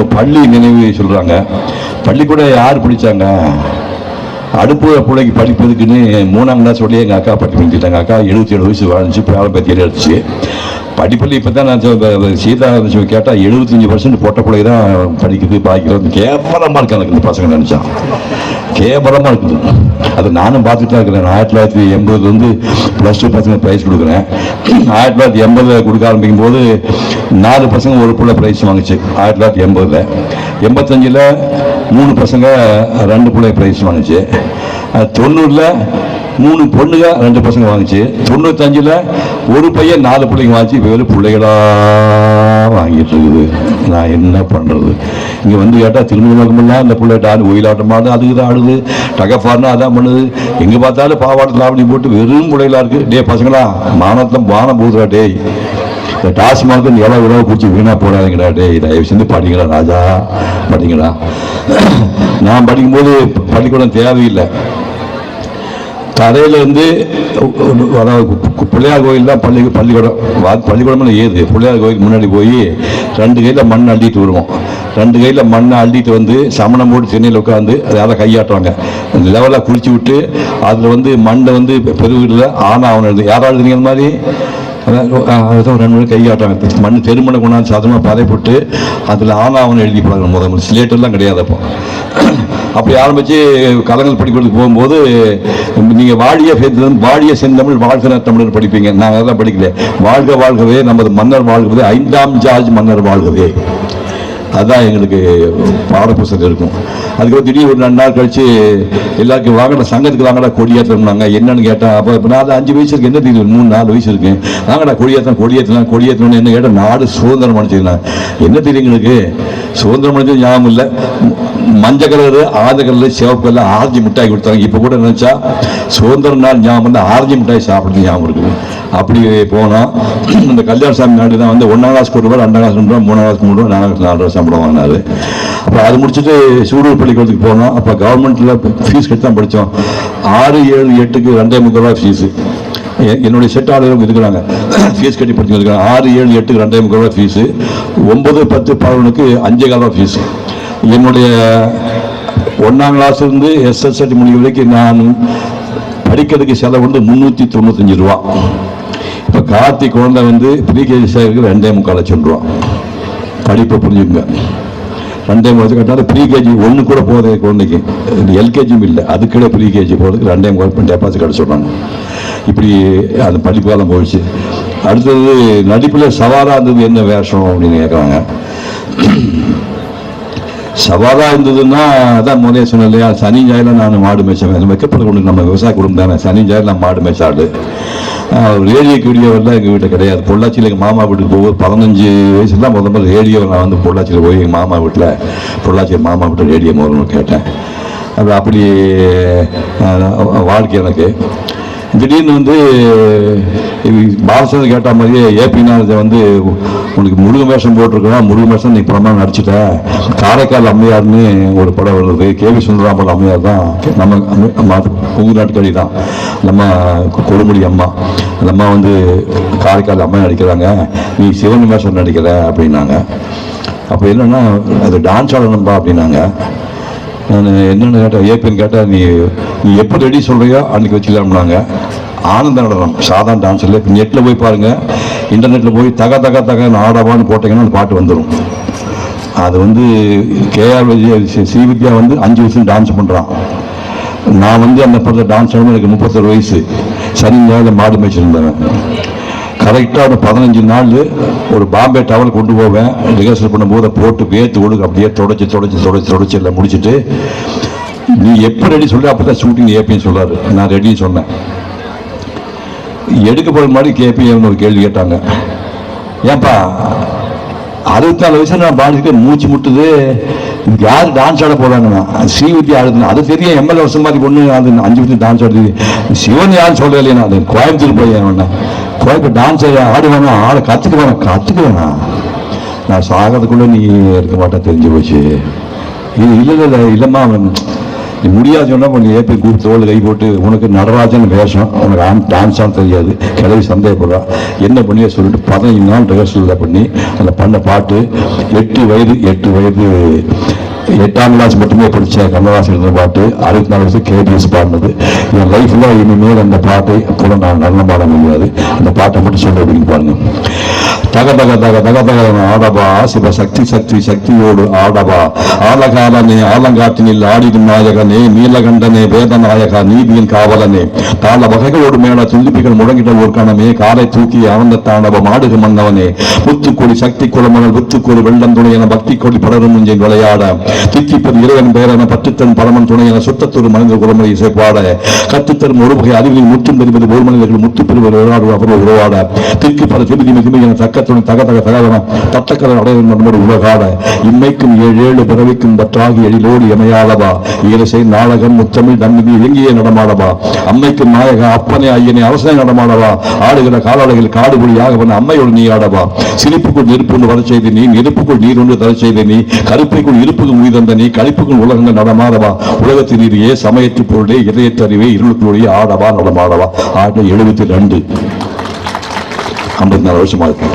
பள்ளி நினைவு சொல்றாங்க. பள்ளிக்கூட யார் பிடிச்சாங்க? அடுப்பு பிள்ளைக்கு படிப்பதுக்குன்னு மூணாம் கிளாஸ் வழியே எங்கள் அக்கா படிப்பு நிறுத்திட்டாங்க அக்கா எழுபத்தி ஏழு வயசு வாழ்ந்துச்சு பேரம் அடிச்சு. படிப்பில் இப்போ தான் நான் சீதா கேட்டால் எழுபத்தஞ்சி பர்சன்ட் பொட்ட பிள்ளை தான் படிக்குது பாய்க்கிறது கேவலமாக இருக்கு எனக்கு இந்த பசங்க நினச்சான் கேவலமாக இருக்குது. அது நானும் பார்த்துட்டு தான் இருக்கிறேன். ஆயிரத்தி தொள்ளாயிரத்தி எண்பதுலேருந்து ப்ளஸ் டூ பசங்க ப்ரைஸ் கொடுக்குறேன். ஆயிரத்தி தொள்ளாயிரத்தி எண்பதில் கொடுக்க ஆரம்பிக்கும் போது நாலு பசங்க ஒரு பிள்ளை ப்ரைஸ் வாங்குச்சு. ஆயிரத்தி தொள்ளாயிரத்தி எண்பதில். எண்பத்தஞ்சில் மூணு பசங்க ரெண்டு பிள்ளை ப்ரைஸ் வாங்குச்சு. தொண்ணூறில் மூணு பொண்ணுங்க ரெண்டு பசங்க வாங்குச்சு. தொண்ணூத்தஞ்சில் ஒரு பையன் நாலு பிள்ளைங்க வாங்கிச்சு. இப்போ பிள்ளைகளாக வாங்கிட்டு இருக்குது. நான் என்ன பண்ணுறது இங்கே வந்து கேட்டால் திருமணம் நோக்கமெல்லாம் இந்த பிள்ளை டான் ஒயிலாட்டம் ஆடு அதுக்கு தான் ஆடுது. டகஃபார்னா அதான் பண்ணுது. எங்கே பார்த்தாலும் பாவாடை லாவணி போட்டு வெறும் பிள்ளைகளா இருக்குது டே பசங்களா மானத்தில் வானம் போகுதுடா டேய். இந்த டாஸ்மாக எவ்வளோ உறவு பிடிச்சி வீணாக போடாதீங்கடா டே தயவு செஞ்சு படிங்களா ராஜா. படிங்களா நான் படிக்கும்போது பள்ளிக்கூடம் தேவையில்லை. தரையிலேருந்து அதாவது பிள்ளையார் கோயில் தான் பள்ளி பள்ளிக்கூடம். வா- பள்ளிக்கூடம் ஏது? பிள்ளையார் கோயிலுக்கு முன்னாடி போய் ரெண்டு கையில் மண் அள்ளிட்டு வருவோம். ரெண்டு கையில் மண்ணை அள்ளிட்டு வந்து சமணம் போட்டு சென்னையில் உட்காந்து அதை கையாட்டுவாங்க. லெவலாக குளிச்சு விட்டு அதில் வந்து மண்ணை வந்து பெருவீட்டில் ஆனா அவனை எழுது யாராவது எழுதுனீங்க அந்த மாதிரி அதான் ரெண்டு மணி கையாட்டாங்க மண் தெருமணை கொண்டாந்து சாதமாக பதை போட்டு அதில் ஆனா அவனை எழுதி போடுறாங்க முதல் ஸ்லேட்டெல்லாம் கிடையாது அப்போ. அப்படி ஆரம்பித்து கலங்கள் படிக்கிறதுக்கு போகும்போது நீங்கள் வாழிய சேர்ந்து வாடிய செந்தமிழ் வாழ்கிற தமிழர் படிப்பீங்க. நான் அதெல்லாம் படிக்கல. வாழ்க வாழ்கவே நமது மன்னர் வாழ்கவே ஐந்தாம் ஜார்ஜ் மன்னர் வாழ்கவே. அதுதான் எங்களுக்கு பாடப்புஸ்தகம் இருக்கும். அதுக்கப்புறம் திடீர் ஒரு ரெண்டு நாள் கழிச்சு எல்லாருக்கும் வாங்கடா சங்கத்துக்கு வாங்கடா கொடியேற்றம்னாங்க. என்னன்னு கேட்டேன் அப்போ இப்போ நாலு அஞ்சு வயசு இருக்கு. என்ன தெரியுது மூணு நாலு வயசு இருக்கு. வாங்கடா கொடியேற்றம் கொடியேற்றலாம் கொடியேற்றணும்னு என்ன கேட்டால் நாடு சுதந்திரம் அடைச்சிக்கலாம் என்ன தெரியும் எங்களுக்கு? சுதந்திரம் அடைஞ்சது ஞாபகம் இல்லை மஞ்சள் கலரு ஆந்த கலரு சிவப்பு கலர் ஆரஞ்சு மிட்டாய் கொடுத்தாங்க. இப்போ கூட நினச்சா சுதந்திர நாள் ஞாபகம் வந்து ஆரஞ்சு மிட்டாய் சாப்பிட்றது ஞாபகம் இருக்குது. அப்படி போனால் இந்த கல்யாண சாமி நாடு தான் வந்து ஒன்றாம் கிளாஸ் ஒரு ரெண்டாம் கிளாஸ் ரெண்டு மூணாம் கிளாஸ் மூணு நாலாம் கிளாஸ் நாலு ரூபா சம்பளம் வாங்கினாரு. அப்போ அது முடிச்சுட்டு சூடூர் பள்ளிக்கூடத்துக்கு போனோம் அப்போ கவர்மெண்ட்டில் ஃபீஸ் கட்டி தான் படித்தோம் ஆறு ஏழு எட்டுக்கு ரெண்டே முக்கால் ரூபா ஃபீஸு என்னுடைய செட் ஆளுநரும் இருக்கிறாங்க ஃபீஸ் கட்டி படிச்சு இருக்கிறாங்க ஆறு ஏழு எட்டுக்கு ரெண்டே முக்கால் ரூபா ஃபீஸு ஒம்பது பத்து பதினொன்றுக்கு அஞ்சே கால் ரூபா ஃபீஸு என்னுடைய ஒன்றாம் கிளாஸ்லேருந்து எஸ்எஸ்எல்சி முடிவு வரைக்கும் நான் படிக்கிறதுக்கு செலவு வந்து முந்நூற்றி தொண்ணூத்தஞ்சு ரூபா. இப்போ கார்த்தி குழந்தை வந்து ப்ரீகேஜி சேர்க்கு ரெண்டே முக்கால் லட்சம் ரூபா. படிப்பை புரிஞ்சுங்க ரெண்டே முக்கால் கட்டாலும் ப்ரீகேஜி ஒன்று கூட போகுது குழந்தைக்கு எல்கேஜியும் இல்லை அதுக்கிட ப்ரீகேஜி போகிறதுக்கு ரெண்டே முக்கால் டெபாசிட் கடை சொல்கிறாங்க இப்படி அந்த படிப்பாலம் போயிடுச்சு. அடுத்தது நடிப்பில் சவாலாக இருந்தது என்ன வேஷம் அப்படின்னு கேட்குறாங்க. சவாலாக இருந்ததுன்னா அதான் முதலே சொன்னேன் இல்லையா சனி ஞாயிறு நான் மாடு மேய்ச்சேன் வைக்கப்பட கொண்டு நம்ம விவசாய குடும்பம் தானே? சனி ஞாயிறு நான் மாடு மேய்ச்சாடு ரேடியோ வீடியோவெல்லாம் எங்கள் வீட்டில் கிடையாது. பொள்ளாச்சியில் எங்கள் மாமா வீட்டுக்கு போகும்போது பதினஞ்சு வயசுல தான் முதல்ல ரேடியோ நான் வந்து பொள்ளாச்சியில் போய் எங்கள் மாமா வீட்டில் பொள்ளாச்சி மாமா வீட்டில் ரேடியோ முதல்ல கேட்டேன். அது அப்படி வாழ்க்கை எனக்கு. திடீர்னு வந்து பாலசந்தர் கேட்ட மாதிரியே ஏபினா வந்து உனக்கு முருகன் வேஷம் போட்டிருக்கா முருகன் வேஷம் நீ படமாக நடிச்சிட்ட. காரைக்கால் அம்மையார்னு ஒரு படம் வருது. கேவி சுந்தராமல் அம்மையார் தான். நம்ம அம்ம- அம்மா உங்க நாட்டுக்காரி தான். நம்ம கொடுமுடி அம்மா. அந்த அம்மா வந்து காரைக்கால் அம்மா நடிக்கிறாங்க. நீ சிவன் வேஷம் நடிக்கிற அப்படின்னாங்க. அப்போ என்னென்னா அது டான்ஸ் ஆடணும்பா அப்படின்னாங்க. நான் என்னென்னு கேட்டேன் ஏபின்னு கேட்டால் நீ நீ எப்போ ரெடி சொல்கிறியோ அன்றைக்கி வச்சுக்கலாம்னாங்க. ஆனந்த நடனம் சாதாரண டான்ஸ் இல்லை. இப்போ நெட்டில் போய் பாருங்கள் இன்டர்நெட்டில் போய் தக தக தகன்னு ஆடவான்னு போட்டிங்கன்னா அந்த பாட்டு வந்துடும் அது வந்து கேஆர் விஜய் சி- ஸ்ரீவித்யா வந்து அஞ்சு வயசுல டான்ஸ் பண்ணுறான் நான் வந்து அந்த படத்தில் டான்ஸ் ஆடும்போது எனக்கு முப்பத்தொரு வயசு. சனி ஞாயிறு மாடு மேய்ச்சிருந்தேன் கரெக்டாக ஒரு பதினஞ்சு நாள் ஒரு பாம்பே டவல் கொண்டு போவேன். ரிஹர்சல் பண்ணும்போது போட்டு வேத்து ஒழுங்கு அப்படியே தொடச்சி தொடச்சி தொடச்சி தொடச்சி எல்லாம் முடிச்சுட்டு நீ எப்போ ரெடி சொல்லி அப்போ தான் ஷூட்டிங் ஏபின்னு சொல்றாரு நான் ரெடின்னு சொன்னேன். எடுக்க போகிற மாதிரி கேபி ஒரு கேள்வி கேட்டாங்க. ஏன்பா அறுபத்தி நாலு வயசுல நான் பாடிட்டு மூச்சு முட்டுது. இதுக்கு யார் டான்ஸ் ஆட போறாங்கன்னா? ஸ்ரீவித்யா ஆடுதுன்னு. அது தெரியும் எம்எல்ஏ வருஷம் மாதிரி பொண்ணு அது அஞ்சு வருஷம் டான்ஸ் ஆடுது. சிவன் யாரும் சொல்ல நான். கோயம்புத்தூர் போய் அவன கோயம்புத்தூர் டான்ஸ் ஆடி வேணும் ஆளை கற்றுக்க வேணும் கற்றுக்க வேணாம். நான் சாகிறதுக்குள்ள நீ இருக்க மாட்டா தெரிஞ்சு போச்சு. இது இல்லை இல்லை இல்லைம்மா அவன் நீ முடியாது சொன்னால் கொஞ்சம் ஏப்பி கூப்பிட்டு தோல் கை போட்டு உனக்கு நடராஜன் வேஷம் உனக்கு ஆன் டான்ஸ் ஆன் தெரியாது கிளவி சந்தேகப்படுறான் என்ன பண்ணியே சொல்லிட்டு பதினஞ்சு நாள் ரிஹர்சல் பண்ணி அந்த பண்ண பாட்டு எட்டு வயது எட்டு வயது எட்டாம் கிளாஸ் மட்டுமே படித்த கண்ணதாசன் எழுதின பாட்டு அறுபத்தி நாலு வருஷம் கேபிஎஸ் பாடினது. என் லைஃப்பில் இனிமேல் அந்த பாட்டை கூட நான் நல்ல பாட முடியாது. அந்த பாட்டை மட்டும் சொல்ல அப்படின்னு பாருங்க. தக தக தக தக தக ஆடபா சிவ சக்தி சக்தி சக்தியோடு ஆடபா ஆலகாலனே ஆலங்காட்டினில் ஆடிடும் நாயகனே நீலகண்டனே வேதநாயகா நீதியின் காவலனே. தாள வகைகளோடு மேல துண்டிப்புகள் முழங்கிட்ட ஒரு காலை தூக்கி ஆனந்த தாண்டவ மாடுக மன்னவனே. புத்துக்கொடி சக்தி குலமகள் புத்துக்கொடி வெள்ளம் துணை என பக்தி கொடி படரும் விளையாட. தித்திப்பது இறைவன் பெயரான பற்றுத்தன் பரமன் துணை என சுத்தத்தொரு மனித குலமுறை இசைப்பாட. கற்றுத்தரும் ஒரு வகை அறிவில் முற்றும் தெரிவது ஒரு மனிதர்கள் முத்து பெறுவர் விளையாடு அவர் உருவாட. திக்கு பல திமிதி மிகுமி என தக்கத்துடன் தக தக தகவன தத்தக்கர அடையும் நம்மோடு உலகாட. இம்மைக்கும் ஏழு ஏழு பிறவிக்கும் பற்றாகி எழிலோடு இமையாளவா ஈரசை நாடகம் முத்தமிழ் நன்மிதி இயங்கிய நடமாடவா. அம்மைக்கு நாயக அப்பனை ஐயனை அரசனை நடமாடவா. ஆடுகிற காலாடுகள் காடுபுடி ஆகவன் அம்மையோடு நீ ஆடவா. சிரிப்புக்குள் நெருப்பு ஒன்று வரச் செய்து நீ நெருப்புக்குள் நீர் ஒன்று தரச் செய்து நீ. கருப்பைக்குள் இருப்புக்கு உயிர் தந்த நீ கழிப்புகள் உலகங்கள் நடமாடவா? உலகத்திலேயே நீரியே சமயத்து பொருளே இதயத்தறிவே இருளுக்குள்ளே ஆடவா நடமாடவா? ஆடு எழுபத்தி ரெண்டு. ஐம்பத்தி நாலு வருஷமா இருக்கு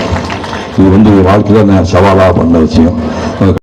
இது வந்து வாழ்க்கையில நான் சவாலாக பண்ண விஷயம்.